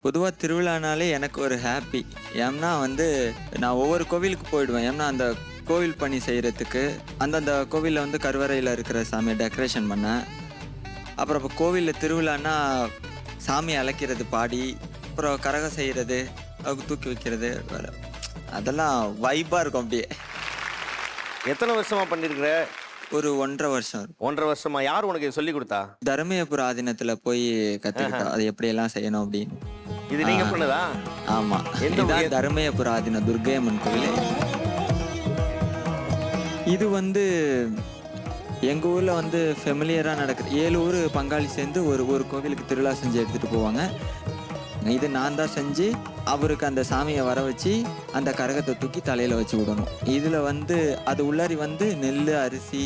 பொதுவாக திருவிழானாலே எனக்கு ஒரு ஹாப்பி ஏன்னா வந்து நான் ஒவ்வொரு கோவிலுக்கு போயிடுவேன். ஏன்னா அந்த கோவில் பணி செய்கிறதுக்கு அந்தந்த கோவிலில் வந்து கருவறையில் இருக்கிற சாமியை டெக்கரேஷன் பண்ணேன் அப்புறம் இப்போ கோவிலில் திருவிழான்னா சாமி அழைக்கிறது பாடி அப்புறம் கரகம் செய்கிறது அவங்க தூக்கி வைக்கிறது வேற- அதெல்லாம் வைப்பாக இருக்கும் அப்படியே. எத்தனை வருஷமா பண்ணிருக்கிற? ஒரு ஒன்றரை வருஷம் இருக்கும். ஒன்றரை வருஷமா? யார் உனக்கு சொல்லி கொடுத்தா? தர்மயபுர ஆதீனத்தில் போய் கற்றுக்கிட்டோம் அது எப்படியெல்லாம் செய்யணும் அப்படின்னு. இது நீங்க. பண்ணதா? ஆமா. இதுதான்? தர்மயபுர ஆதீன துர்க்கையம்மன் கோவில் இது வந்து எங்க ஊர்ல வந்து ஃபெமிலியரா நடக்குது. ஏழு ஊர் பங்காளி சேர்ந்து ஒரு ஒரு கோவிலுக்கு திருவிழா செஞ்சு எடுத்துட்டு போவாங்க. இது நான் தான் செஞ்சு அவருக்கு அந்த சாமியை வர வச்சு அந்த கரகத்தை தூக்கி தலையில வச்சு விடணும். இதுல வந்து அது உள்ளாரி வந்து நெல் அரிசி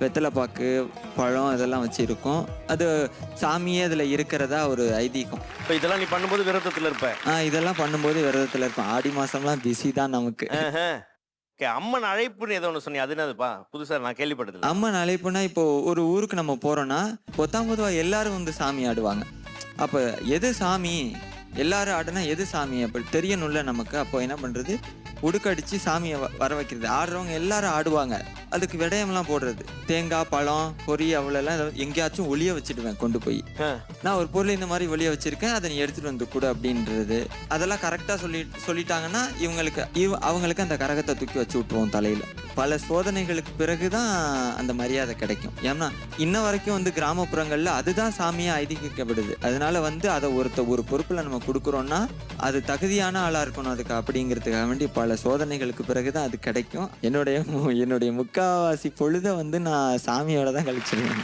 வெத்தலைப்பாக்கு பழம் இதெல்லாம் வச்சு இருக்கும். அது சாமியே அதில் இருக்கிறதா ஒரு ஐதீகம். இப்ப இதெல்லாம் நீ பண்ணும்போது விரதத்துல இருப்ப? ஆ இதெல்லாம் பண்ணும்போது விரதத்துல இருக்கும் ஆடி மாசம்லாம் பிஸி தான் நமக்கு. ஆஹா. Okay, அம்மன் அழைப்புன்னு ஏதோ ஒன்று சொன்னி அது என்னதுப்பா? புதுசா நான் கேள்விப்பட்டதில்ல. அம்மன் அழைப்புனா இப்போ ஒரு ஊருக்கு நம்ம போறோம்னா பொத்தாம் பொதுவா எல்லாரும் வந்து சாமி ஆடுவாங்க. அப்ப எது சாமி? எல்லாரும் ஆடுனா எது சாமி? அப்படி தெரியணும்ல நமக்கு. அப்போ என்ன பண்றது? உடுக்கடிச்சு சாமியை வ- வர வைக்கிறது. ஆடுறவங்க எல்லாரும் ஆடுவாங்க. அதுக்கு விடயம்லாம் போடுறது. தேங்காய் பழம் பொரி அவ்வளோலாம் எங்கேயாச்சும் ஒளிய வச்சிடுவேன் கொண்டு போய். நான் ஒரு பொருள் இந்த மாதிரி ஒளிய வச்சிருக்கேன் அதை நீ எடுத்துட்டு வந்து கொடு அப்படின்றது. அதெல்லாம் கரெக்டாக சொல்லி சொல்லிட்டாங்கன்னா இவங்களுக்கு இவ அவங்களுக்கு அந்த கரகத்தை தூக்கி வச்சு விட்டுருவோம் தலையில. பல சோதனைகளுக்கு பிறகுதான் அந்த மரியாதை கிடைக்கும். ஏன்னா இன்ன வரைக்கும் வந்து கிராமப்புறங்கள்ல அதுதான் சாமியா ஐதீகிக்கப்படுது அதனால வந்து அதை ஒருத்த ஒரு பொறுப்புல நம்ம கொடுக்குறோம்னா அது தகுதியான ஆளா இருக்கணும் அதுக்கு அப்படிங்கிறதுக்காக வேண்டி பல சோதனைகளுக்கு பிறகுதான் அது கிடைக்கும். என்னுடைய என்னுடைய முக்காவாசி பொழுத வந்து நான் சாமியோட தான் கழிச்சிருவேன்.